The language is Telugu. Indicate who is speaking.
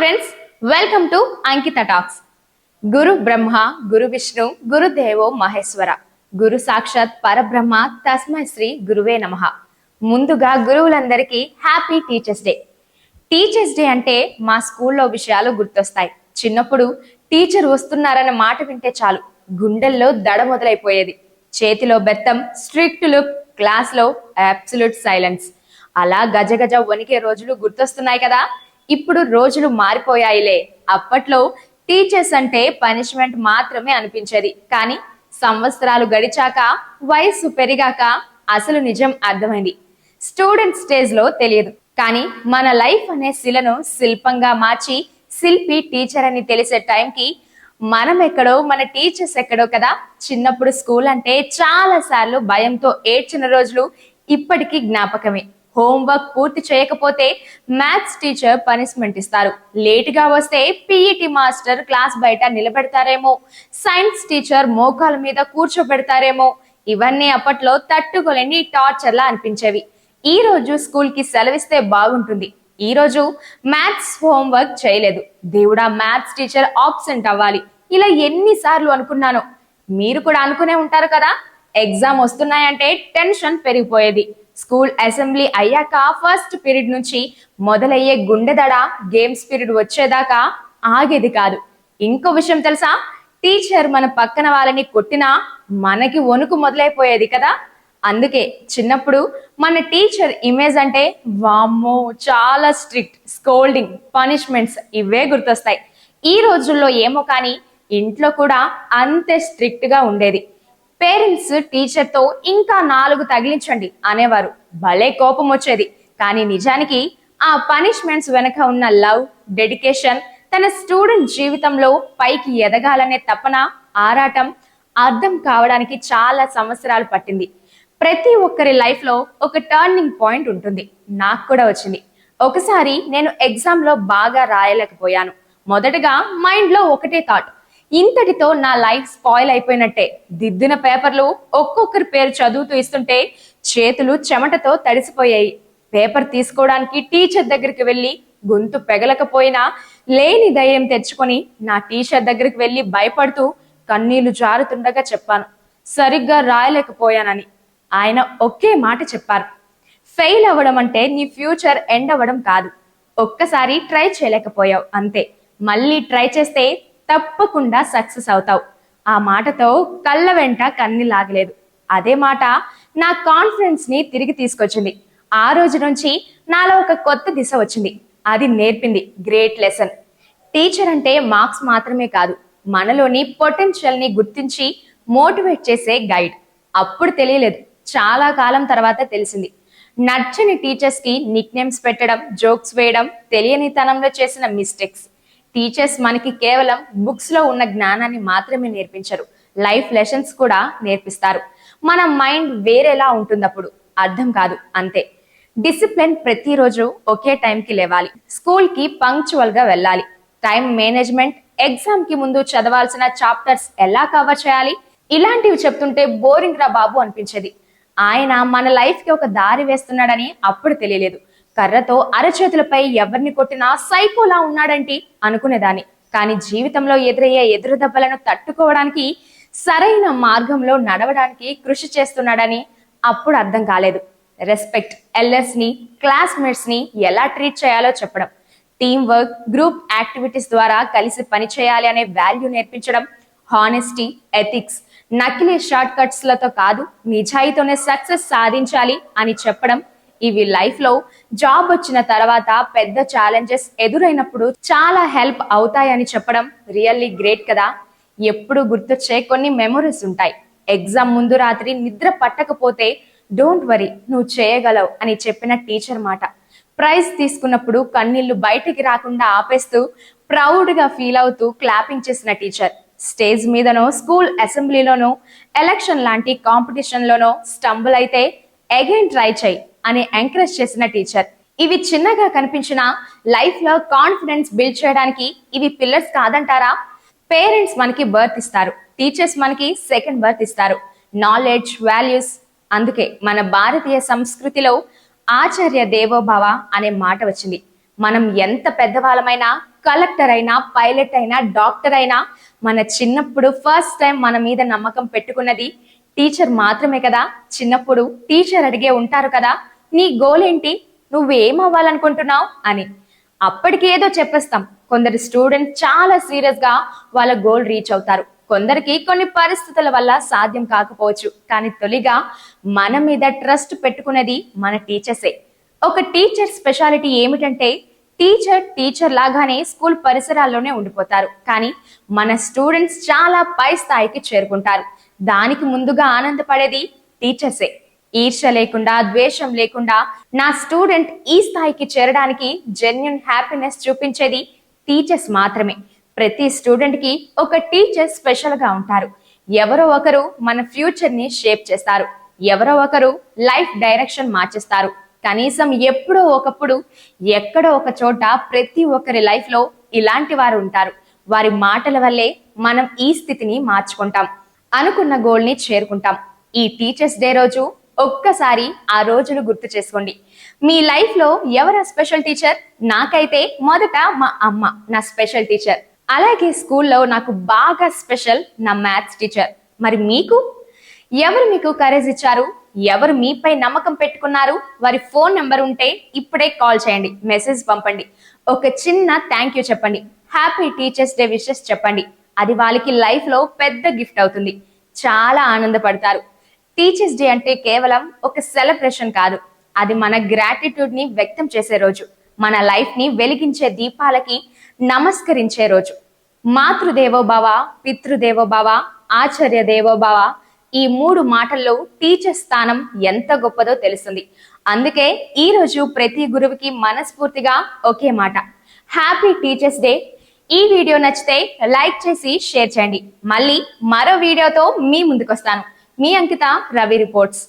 Speaker 1: friends welcome to Ankita talks గురు బ్రహ్మ గురు విష్ణు గురుదేవో మహేశ్వర గురు సాక్షాత్ పరబ్రహ్మ తస్మై శ్రీ గురువే నమ ముందుగా గురువులందరికీ happy teachers day teachers day అంటే మా స్కూల్లో విషయాలు గుర్తొస్తాయి చిన్నప్పుడు టీచర్ వస్తున్నారన్న మాట వింటే చాలు గుండెల్లో దడ మొదలైపోయేది చేతిలో బెత్తం స్ట్రిక్ట్ లుక్ క్లాస్లో అబ్సల్యూట్ సైలెన్స్ అలా గజ గజ వణికే రోజులు గుర్తొస్తున్నాయి కదా ఇప్పుడు రోజులు మారిపోయాయిలే అప్పట్లో టీచర్స్ అంటే పనిష్మెంట్ మాత్రమే అనిపించేది కానీ సంవత్సరాలు గడిచాక వయస్సు పెరిగాక అసలు నిజం అర్థమైంది స్టూడెంట్ స్టేజ్ లో తెలియదు కానీ మన లైఫ్ అనే శిలను శిల్పంగా మార్చి శిల్పి టీచర్ అని తెలిసే టైంకి మనం ఎక్కడో మన టీచర్స్ ఎక్కడో కదా చిన్నప్పుడు స్కూల్ అంటే చాలా సార్లు భయంతో ఏడ్చిన రోజులు ఇప్పటికీ జ్ఞాపకమే హోంవర్క్ పూర్తి చేయకపోతే మ్యాథ్స్ టీచర్ పనిష్మెంట్ ఇస్తారు లేటుగా వస్తే పీఈటీ మాస్టర్ క్లాస్ బయట నిలబెడతారేమో సైన్స్ టీచర్ మోకాల మీద కూర్చోబెడతారేమో ఇవన్నీ అప్పట్లో తట్టుకోలేని టార్చర్లా అనిపించేవి ఈ రోజు స్కూల్ కి సెలవిస్తే బాగుంటుంది ఈ రోజు మ్యాథ్స్ హోంవర్క్ చేయలేదు దేవుడా మ్యాథ్స్ టీచర్ ఆబ్సెంట్ అవ్వాలి ఇలా ఎన్నిసార్లు అనుకున్నాను మీరు కూడా అనుకునే ఉంటారు కదా ఎగ్జామ్ వస్తున్నాయంటే టెన్షన్ పెరిగిపోయేది స్కూల్ అసెంబ్లీ అయ్యాక ఫస్ట్ పీరియడ్ నుంచి మొదలయ్యే గుండెదడ గేమ్స్ పీరియడ్ వచ్చేదాకా ఆగేది కాదు ఇంకో విషయం తెలుసా టీచర్ మన పక్కన వాళ్ళని కొట్టినా మనకి వణుకు మొదలైపోయేది కదా అందుకే చిన్నప్పుడు మన టీచర్ ఇమేజ్ అంటే వామ్మో చాలా స్ట్రిక్ట్ స్కోల్డింగ్ పనిష్మెంట్స్ ఇవే గుర్తొస్తాయి ఈ రోజుల్లో ఏమో కానీ ఇంట్లో కూడా అంతే స్ట్రిక్ట్ గా ఉండేది పేరెంట్స్ టీచర్తో ఇంకా నాలుగు తగిలించండి అనేవారు భలే కోపం వచ్చేది కానీ నిజానికి ఆ పనిష్మెంట్స్ వెనక ఉన్న లవ్ డెడికేషన్ తన స్టూడెంట్ జీవితంలో పైకి ఎదగాలనే తపన ఆరాటం అర్థం కావడానికి చాలా సంవత్సరాలు పట్టింది ప్రతి ఒక్కరి లైఫ్లో ఒక టర్నింగ్ పాయింట్ ఉంటుంది నాకు కూడా వచ్చింది ఒకసారి నేను ఎగ్జామ్లో బాగా రాయలేకపోయాను మొదటగా మైండ్లో ఒకటే థాట్ ఇంతటితో నా లైఫ్ స్పాయిల్ అయిపోయినట్టే దిద్దిన పేపర్లు ఒక్కొక్కరి పేరు చదువుతూ ఇస్తుంటే చేతులు చెమటతో తడిసిపోయాయి పేపర్ తీసుకోవడానికి టీచర్ దగ్గరికి వెళ్ళి గొంతు పెగలకపోయినా లేని ధైర్యం తెచ్చుకొని నా టీచర్ దగ్గరికి వెళ్ళి భయపడుతూ కన్నీళ్లు జారుతుండగా చెప్పాను సరిగ్గా రాయలేకపోయానని ఆయన ఒకే మాట చెప్పారు ఫెయిల్ అవ్వడం అంటే నీ ఫ్యూచర్ ఎండ్ అవ్వడం కాదు ఒక్కసారి ట్రై చేయలేకపోయావు అంతే మళ్ళీ ట్రై చేస్తే తప్పకుండా సక్సెస్ అవుతావు ఆ మాటతో కళ్ళ వెంట కన్ని లాగలేదు అదే మాట నా కాన్ఫిడెన్స్ ని తిరిగి తీసుకొచ్చింది ఆ రోజు నుంచి నాలో ఒక కొత్త దిశ వచ్చింది అది నేర్పింది గ్రేట్ లెసన్ టీచర్ అంటే మార్క్స్ మాత్రమే కాదు మనలోని పొటెన్షియల్ ని గుర్తించి మోటివేట్ చేసే గైడ్ అప్పుడు తెలియలేదు చాలా కాలం తర్వాత తెలిసింది నచ్చని టీచర్స్ కి నిక్ నేమ్స్ పెట్టడం జోక్స్ వేయడం తెలియనితనంలో చేసిన మిస్టేక్స్ టీచర్స్ మనకి కేవలం బుక్స్ లో ఉన్న జ్ఞానాన్ని మాత్రమే నేర్పించరు లైఫ్ లెసన్స్ కూడా నేర్పిస్తారు మన మైండ్ వేరేలా ఉంటుంది అప్పుడు అర్థం కాదు అంతే డిసిప్లిన్ ప్రతిరోజు ఒకే టైంకి లేవాలి స్కూల్ కి పంక్చువల్ గా వెళ్ళాలి టైం మేనేజ్మెంట్ ఎగ్జామ్ కి ముందు చదవాల్సిన చాప్టర్స్ ఎలా కవర్ చేయాలి ఇలాంటివి చెప్తుంటే బోరింగ్ రా బాబు అనిపించేది ఆయన మన లైఫ్ కి ఒక దారి వేస్తున్నాడని అప్పుడు తెలియలేదు కర్రతో అరచేతులపై ఎవరిని కొట్టినా సైకోలా ఉన్నాడంటి అనుకునేదాన్ని కానీ జీవితంలో ఎదురయ్యే ఎదురు దెబ్బలను తట్టుకోవడానికి సరైన మార్గంలో నడవడానికి కృషి చేస్తున్నాడని అప్పుడు అర్థం కాలేదు రెస్పెక్ట్ ఎల్ఎస్ ని క్లాస్మేట్స్ ని ఎలా ట్రీట్ చేయాలో చెప్పడం టీం వర్క్ గ్రూప్ యాక్టివిటీస్ ద్వారా కలిసి పనిచేయాలి అనే వాల్యూ నేర్పించడం హానెస్టీ ఎథిక్స్ నకిలీ షార్ట్ కట్స్ లతో కాదు నిజాయితోనే సక్సెస్ సాధించాలి అని చెప్పడం ఇవి లైఫ్ లో జాబ్ వచ్చిన తర్వాత పెద్ద ఛాలెంజెస్ ఎదురైనప్పుడు చాలా హెల్ప్ అవుతాయని చెప్పడం రియల్లీ గ్రేట్ కదా ఎప్పుడు గుర్తొచ్చే కొన్ని మెమొరీస్ ఉంటాయి ఎగ్జామ్ ముందు రాత్రి నిద్ర పట్టకపోతే డోంట్ వరీ నువ్వు చేయగలవు అని చెప్పిన టీచర్ మాట ప్రైజ్ తీసుకున్నప్పుడు కన్నీళ్లు బయటికి రాకుండా ఆపేస్తూ ప్రౌడ్ గా ఫీల్ అవుతూ క్లాపింగ్ చేసిన టీచర్ స్టేజ్ మీదనో స్కూల్ అసెంబ్లీలోనో ఎలక్షన్ లాంటి కాంపిటీషన్లోనో స్టంబుల్ అయితే అగైన్ ట్రై చేయి అని ఎంకరేజ్ చేసిన టీచర్ ఇవి చిన్నగా కనిపించిన లైఫ్ లో కాన్ఫిడెన్స్ బిల్డ్ చేయడానికి ఇవి పిల్లర్స్ కాదంటారా పేరెంట్స్ మనకి బర్త్ ఇస్తారు టీచర్స్ మనకి సెకండ్ బర్త్ ఇస్తారు నాలెడ్జ్ వాల్యూస్ అందుకే మన భారతీయ సంస్కృతిలో ఆచార్య దేవోభావ అనే మాట వచ్చింది మనం ఎంత పెద్దవాళ్ళమైనా కలెక్టర్ అయినా పైలట్ అయినా డాక్టర్ అయినా మన చిన్నప్పుడు ఫస్ట్ టైం మన మీద నమ్మకం పెట్టుకున్నది టీచర్ మాత్రమే కదా చిన్నప్పుడు టీచర్ అడిగే ఉంటారు కదా నీ గోల్ ఏంటి నువ్వేం అవ్వాలనుకుంటున్నావు అని అప్పటికి ఏదో చెప్పేస్తాం కొందరు స్టూడెంట్ చాలా సీరియస్ గా వాళ్ళ గోల్ రీచ్ అవుతారు కొందరికి కొన్ని పరిస్థితుల వల్ల సాధ్యం కాకపోవచ్చు కానీ తొలిగా మన మీద ట్రస్ట్ పెట్టుకునేది మన టీచర్సే ఒక టీచర్ స్పెషాలిటీ ఏమిటంటే టీచర్ టీచర్ లాగానే స్కూల్ పరిసరాల్లోనే ఉండిపోతారు కానీ మన స్టూడెంట్స్ చాలా పై స్థాయికి చేరుకుంటారు దానికి ముందుగా ఆనందపడేది టీచర్సే ఈర్ష లేకుండా ద్వేషం లేకుండా నా స్టూడెంట్ ఈ స్థాయికి చేరడానికి జెన్యున్ హ్యాపీనెస్ చూపించేది టీచర్స్ మాత్రమే ప్రతి స్టూడెంట్ కి ఒక టీచర్ స్పెషల్ గా ఉంటారు ఎవరో ఒకరు మన ఫ్యూచర్ ని షేప్ చేస్తారు ఎవరో ఒకరు లైఫ్ డైరెక్షన్ మార్చేస్తారు కనీసం ఎప్పుడో ఒకప్పుడు ఎక్కడో ఒక చోట ప్రతి ఒక్కరి లైఫ్ లో ఇలాంటి వారు ఉంటారు వారి మాటల వల్లే మనం ఈ స్థితిని మార్చుకుంటాం అనుకున్న గోల్ ని చేరుకుంటాం ఈ టీచర్స్ డే రోజు ఒక్కసారి ఆ రోజులు గుర్తు చేసుకోండి మీ లైఫ్లో ఎవరా స్పెషల్ టీచర్ నాకైతే మొదట మా అమ్మ నా స్పెషల్ టీచర్ అలాగే స్కూల్లో నాకు బాగా స్పెషల్ నా మ్యాథ్స్ టీచర్ మరి మీకు ఎవరు మీకు కరేజ్ ఇచ్చారు ఎవరు మీపై నమ్మకం పెట్టుకున్నారు వారి ఫోన్ నెంబర్ ఉంటే ఇప్పుడే కాల్ చేయండి మెసేజ్ పంపండి ఒక చిన్న థ్యాంక్ యూ చెప్పండి హ్యాపీ టీచర్స్ డే విషెస్ చెప్పండి అది వాళ్ళకి లైఫ్ లో పెద్ద గిఫ్ట్ అవుతుంది చాలా ఆనందపడతారు టీచర్స్ డే అంటే కేవలం ఒక సెలబ్రేషన్ కాదు అది మన గ్రాటిట్యూడ్ ని వ్యక్తం చేసే రోజు మన లైఫ్ ని వెలిగించే దీపాలకి నమస్కరించే రోజు మాతృదేవోభవ పితృదేవోభవ ఆచార్య దేవోభవ ఈ మూడు మాటల్లో టీచర్ స్థానం ఎంత గొప్పదో తెలుస్తుంది అందుకే ఈ రోజు ప్రతి గురువుకి మనస్ఫూర్తిగా ఒకే మాట హ్యాపీ టీచర్స్ డే ఈ వీడియో నచ్చితే లైక్ చేసి షేర్ చేయండి మళ్ళీ మరో వీడియోతో మీ ముందుకొస్తాను మీ అంకిత రవి రిపోర్ట్స్